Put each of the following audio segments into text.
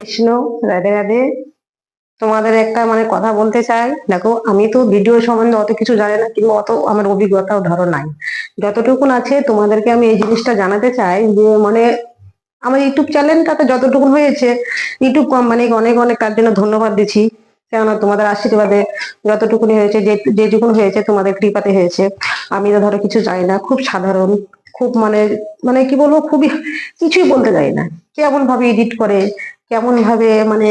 কৃষ্ণ, রাধে রাধে। তোমাদের একটা মানে কথা বলতে চাই। দেখো, আমি তো ভিডিও সম্বন্ধে অত কিছু জানি না, কিংবা অত আমার অভিজ্ঞতাও ধরো নাই। যতটুকুন আছে, তোমাদেরকে আমি এই জিনিসটা জানাতে চাই যে মানে আমার ইউটিউব চ্যানেলটাতে যতটুকুন হয়েছে, ইউটিউব কোম্পানিকে অনেক অনেক তার জন্য ধন্যবাদ দিচ্ছি। কেননা, তোমাদের আশীর্বাদে যতটুকুনি হয়েছে, যে যেটুকুন হয়েছে, তোমাদের কৃপাতে হয়েছে। আমি তো ধরো কিছু জানি না, খুব সাধারণ, খুব মানে মানে কি বলব, খুবই কিছুই বলতে জানি না। কেমন ভাবে এডিট করে কেমন ভাবে মানে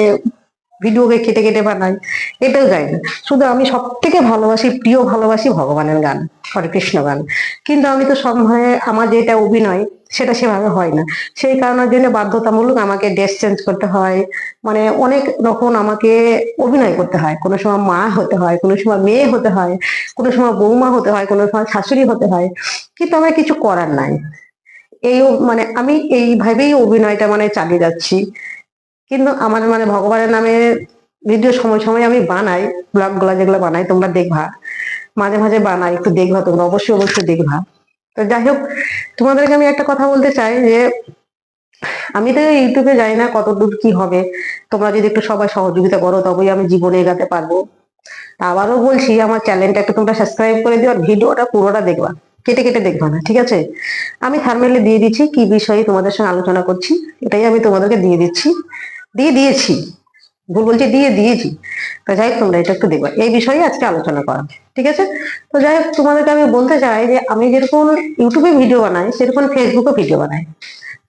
ভিডিওকে কেটে কেটে বানাই এটাও জানি না। শুধু আমি সব থেকে ভালোবাসি, প্রিয় ভালোবাসি ভগবানের গান, হরে কৃষ্ণ গান। কিন্তু আমি তো সময়ে আমার যেটা অভিনয়, সেটা সেভাবে হয় না। সেই কারণের জন্য বাধ্যতামূলক আমাকে ড্রেস চেঞ্জ করতে হয়। মানে অনেক রকম আমাকে অভিনয় করতে হয়। কোনো সময় মা হতে হয়, কোনো সময় মেয়ে হতে হয়, কোনো সময় বৌমা হতে হয়, কোনো সময় শাশুড়ি হতে হয়। কিন্তু আমার কিছু করার নাই। এই মানে আমি এইভাবেই অভিনয়টা মানে চালিয়ে যাচ্ছি। কিন্তু আমার মানে ভগবানের নামে ভিডিও সময় সময় আমি বানাই ব্লগগুলা যেগুলো বানাই, তোমরা দেখবা। মাঝে মাঝে বানাই, একটু দেখবা তোমরা, অবশ্যই অবশ্যই দেখবা। তো যাই হোক, তোমাদেরকে আমি একটা কথা বলতে চাই যে, আমি তো ইউটিউবে জানি না কত দূর কি হবে। তোমরা যদি একটু সবাই সহযোগিতা করো, তবেই আমি জীবনে এগাতে পারব। আবারও বলছি, আমার চ্যানেলটা একটু তোমরা সাবস্ক্রাইব করে দিও আর ভিডিওটা পুরোটা দেখবা। কেটে কেটে দেখবা না, ঠিক আছে? আমি থার্মেলে দিয়ে দিচ্ছি কি বিষয়ে তোমাদের সঙ্গে আলোচনা করছি, এটাই আমি তোমাদেরকে দিয়ে দিচ্ছি। দিয়ে দিয়েছি। ভুল বলছি, দিয়ে দিয়েছি। তো যাই হোক, তোমরা এটা একটু দেখবা। এই বিষয়ে আজকে আলোচনা করা। ঠিক আছে? তো যাই হোক, তোমাদেরকে আমি বলতে চাই যে, আমি যেরকম ইউটিউবে ভিডিও বানাই, সেরকম ফেসবুকে ভিডিও বানাই।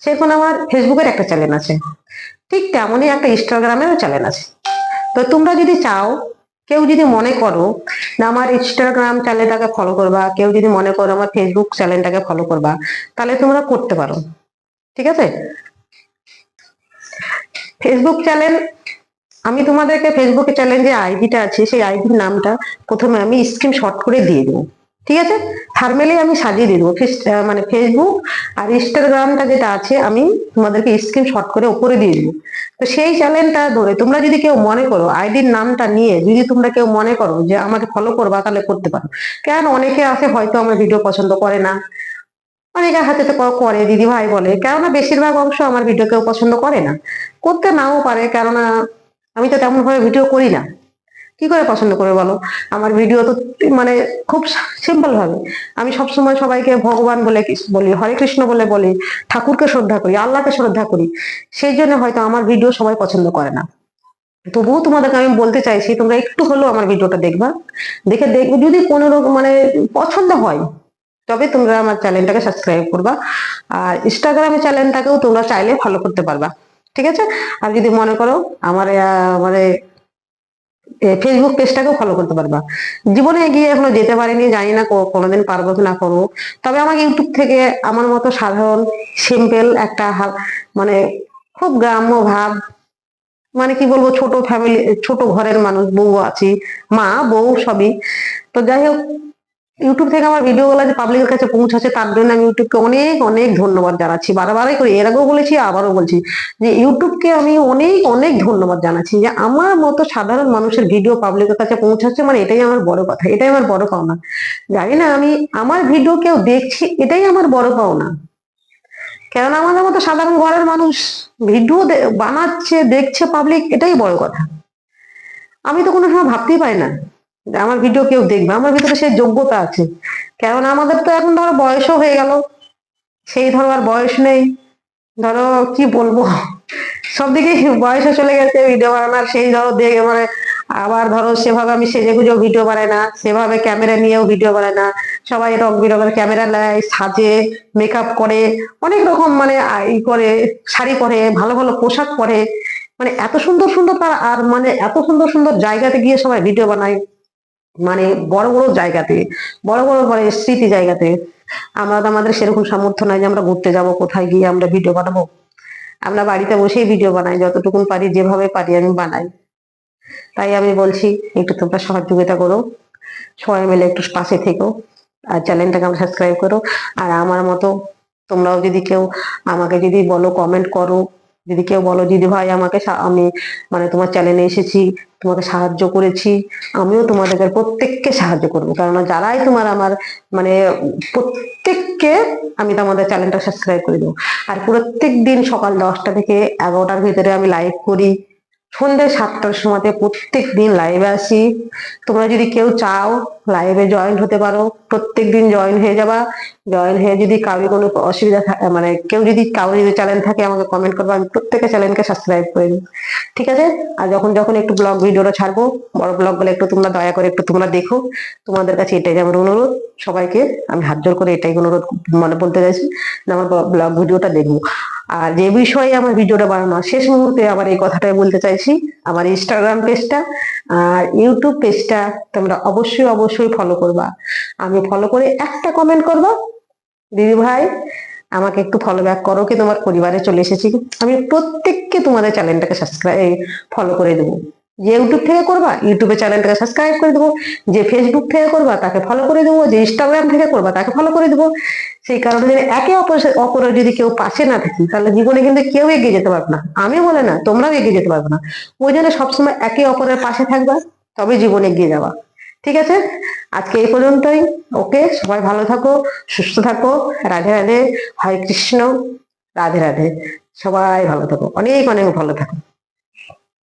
সেরকম আমার ফেসবুকের একটা চ্যানেল আছে। ঠিক তেমনই একটা ইনস্টাগ্রামেরও চ্যানেল আছে। তো তোমরা যদি চাও, কেউ যদি মনে করো না আমার ইনস্টাগ্রাম চ্যানেলটাকে ফলো করবা, কেউ যদি মনে করো আমার ফেসবুক চ্যানেলটাকে ফলো করবা, তাহলে তোমরা করতে পারো। ঠিক আছে? ফেসবুক চ্যানেল আমি তোমাদেরকে ফেসবুকে চ্যানেল যে আইডিটা আছে, সেই আইডির নামটা প্রথমে আমি স্ক্রিন শর্ট করে দিয়ে দেবো। ঠিক আছে? থার্মেলে আমি সাজিয়ে দিয়ে দেবো। মানে ফেসবুক আর ইনস্টাগ্রামটা যেটা আছে, আমি তোমাদেরকে স্ক্রিন শর্ট করে ওপরে দিয়ে দেবো। তো সেই চ্যানেলটা ধরে তোমরা যদি কেউ মনে করো আইডির নামটা নিয়ে যদি তোমরা কেউ মনে করো যে আমাকে ফলো করবা, তাহলে করতে পারো। কেন? অনেকে আছে হয়তো আমার ভিডিও পছন্দ করে না। অনেকের হাতে তো করে দিদি ভাই বলে। কেননা বেশিরভাগ অংশ আমার ভিডিও কেউ পছন্দ করে না। করতে নাও পারে, কেননা আমি তো তেমন ভাবে ভিডিও করি না। কি করে পছন্দ করে বলো? আমার ভিডিও তো মানে খুব সিম্পল ভাবে। আমি সবসময় সবাইকে ভগবান বলে বলি, হরে কৃষ্ণ বলে বলি, ঠাকুরকে শ্রদ্ধা করি, আল্লাহকে শ্রদ্ধা করি। সেই জন্য হয়তো আমার ভিডিও সবাই পছন্দ করে না। তবুও তোমাদেরকে আমি বলতে চাইছি, তোমরা একটু হলেও আমার ভিডিওটা দেখবা। দেখে দেখবে যদি কোনো রকম মানে পছন্দ হয় তবে তোমরা আমার চ্যানেলটাকে সাবস্ক্রাইব করবা। আর ইনস্টাগ্রামে চ্যানেলটাকেও তোমরা চাইলে ফলো করতে পারবা। ঠিক আছে? আর যদি মনে করো আমার মানে ফেসবুক পেজটাকেও ফলো করতে পারবা। জীবনে এগিয়ে এখনও যেতে পারিনি, জানি না কোনোদিন পারব কি না করব। তবে আমাকে ইউটিউব থেকে আমার মতো সাধারণ সিম্পল একটা মানে খুব গ্রাম্য ভাব মানে কি বলব, ছোট ফ্যামিলি ছোট ঘরের মানুষ, বউ আছি, মা, বউ সবই। তো যাই হোক ইউটিউব থেকে আমার ভিডিও গুলো যে পাবলিকের কাছে পৌঁছাচ্ছে, তার জন্য আমি ইউটিউবকে অনেক অনেক ধন্যবাদ জানাচ্ছি। বারবারই করি, এর আগেও বলেছি, আবারও বলছি যে ইউটিউবকে আমি অনেক অনেক ধন্যবাদ জানাচ্ছি যে আমার মতো সাধারণ মানুষের ভিডিও পাবলিকের কাছে পৌঁছাচ্ছে মানে এটাই আমার বড় কথা, এটাই আমার বড় পাওনা। জানি না, আমি আমার ভিডিও কেউ দেখছি, এটাই আমার বড় পাওনা। কেননা আমাদের মতো সাধারণ ঘরের মানুষ ভিডিও বানাচ্ছে, দেখছে পাবলিক এটাই বড় কথা। আমি তো কোনো সময় ভাবতেই পারি না। আমার ভিডিও কেউ দেখবে। আমার ভিতরে সেই যোগ্যতা আছে। কেননা আমাদের তো এখন ধরো বয়সও হয়ে গেল। সেই ধরো আর বয়স নেই। ধরো কি বলব? সব দিকে বয়সও চলে গেছে ভিডিও বানানোর। সেই ধরো দেখে মানে আবার ধরো সেভাবে আমি সেজে গুজেও ভিডিও বানাই না। সেভাবে ক্যামেরা নিয়েও ভিডিও বানাই না। সবাই রং বেরঙের ক্যামেরা নেয়, সাজে মেকআপ করে, অনেক রকম মানে ই করে, শাড়ি পরে, ভালো ভালো পোশাক পরে। মানে এত সুন্দর সুন্দর তার আর মানে এত সুন্দর সুন্দর জায়গাতে গিয়ে সবাই ভিডিও বানায়। মানে বড় বড় জায়গাতে, বড় বড় মানে স্মৃতি জায়গাতে, আমরা তো আমাদের সেরকম সামর্থ্য নাই যে আমরা ঘুরতে যাব, কোথায় গিয়ে আমরা ভিডিও বানাবো। আমরা বাড়িতে বসেই ভিডিও বানাই, যতটুকুন পারি যেভাবে পারি আমি বানাই। তাই আমি বলছি, একটু তোমরা সহযোগিতা করো, সবাই মিলে একটু পাশে থেকো, আর চ্যানেলটাকে আমরা সাবস্ক্রাইব করো। আর আমার মতো তোমরাও যদি কেউ আমাকে যদি বলো কমেন্ট করো যদি কেউ বলো, দিদি ভাই, আমাকে আমি মানে তোমার চ্যানেলে এসেছি, তোমাকে সাহায্য করেছি, আমিও তোমাদেরকে প্রত্যেককে সাহায্য করব। কারণ যারাই তোমার আমার মানে প্রত্যেককে আমি তোমাদের চ্যানেলটা সাবস্ক্রাইব করে দেবো। আর প্রত্যেক দিন সকাল দশটা থেকে এগারোটার ভিতরে আমি লাইভ করি। সন্ধ্যে সাতটার সময়তে প্রত্যেক দিন লাইভে আসি। তোমরা যদি কেউ চাও লাইভে জয়েন হতে পারো। প্রত্যেক দিন জয়েন হয়ে যাবা। জয়েন হয়ে যদি কারোর কোনো অসুবিধা থা- মানে কেউ যদি কারোর যদি চ্যানেল থাকে, আমাকে কমেন্ট করব। আমি প্রত্যেকের চ্যানেলকে সাবস্ক্রাইব করে দিই। ঠিক আছে? আর যখন যখন একটু ব্লগ ভিডিওটা ছাড়বো, বড় ব্লগগুলো একটু তোমরা দয়া করে একটু তোমরা দেখো। তোমাদের কাছে এটাই আমার অনুরোধ। সবাইকে আমি হাত জোর করে এটাই অনুরোধ মানে বলতে চাইছি আমার ব্লগ ভিডিওটা দেখব। আর যে বিষয়ে আমার ভিডিওটা বানানো, শেষ মুহূর্তে আবার এই কথাটাই বলতে চাইছি, আমার ইনস্টাগ্রাম পেজটা আর ইউটিউব পেজটা তোমরা অবশ্যই অবশ্যই ফলো করবা। আমি ফলো করে একটা কমেন্ট করবা। দিদি ভাই, আমাকে একটু ফলো ব্যাক করো কি তোমার পরিবারে চলে এসেছি। আমি প্রত্যেককে তোমাদের চ্যানেলটাকে সাবস্ক্রাইব ফলো করে দেবো। যে ইউটিউব থেকে করবা ইউটিউবে চ্যানেলটাকে সাবস্ক্রাইব করে দেবো। যে ফেসবুক থেকে করবা, তাকে ফলো করে দেবো। যে ইনস্টাগ্রাম থেকে করবা, তাকে ফলো করে দেবো। সেই কারণে একে অপর অপরের যদি কেউ পাশে না থাকি, তাহলে জীবনে কিন্তু কেউ এগিয়ে যেতে পারবে না। আমি বলে না, তোমরাও এগিয়ে যেতে পারবে না। ওই জন্য সবসময় একে অপরের পাশে থাকবা, তবে জীবনে এগিয়ে যাবা। ঠিক আছে? আজকে এই পর্যন্তই। ওকে, সবাই ভালো থাকো, সুস্থ থাকো। রাধে রাধে, হরে কৃষ্ণ, রাধে রাধে। সবাই ভালো থাকো, অনেক অনেক ভালো থাকো।